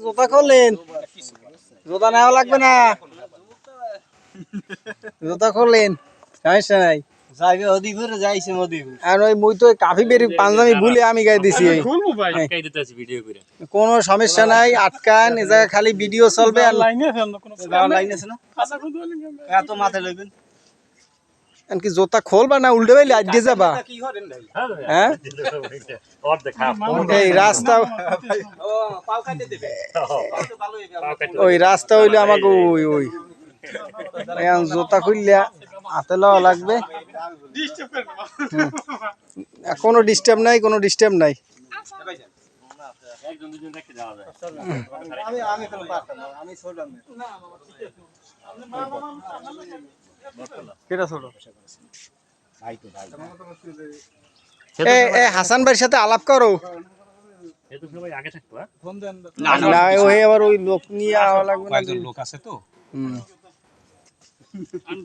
জোতা করলেন জোতা নেওয়া লাগবে না। জোতা সমস্যা নাই। যাইবে অধিপুরে যাইছে মদিপুর আর ওই মুই তো কাফি বেরি পাঞ্জাবি ভুলে আমি গাই দিছি। এই। খুলবো ভাই আটকাই দিতেছি ভিডিও করে। কোনো সমস্যা নাই আটকান এ জায়গায় খালি ভিডিও চলবে আর লাইনে আছে না? এত মাথায় লইবেন? কি জোতা খোলবা না উল্টে বাইলে আজকে যাবা। কি করেন ভাই? হ্যাঁ হাফ। এই রাস্তা ওই রাস্তা হইলে আমাকে ওই ওই। এখন জোতা খুললে হাতে লওয়া লাগবে। কোনো ডিস্টার্ব নাই কোনো ডিস্টার্ব নাই। একজন দুজন রেখে যাওয়া যায় আমি আমি কোনো পারতাম না আমি কেটা ছোট। ভাই তো ভাই এ এ হাসান ভাইয়ের সাথে আলাপ করো। এ তো সবাই আগে থাকতো ফোন দেন না। ওই আবার ওই লোক নিয়ে লাগবে না লোক আছে তো।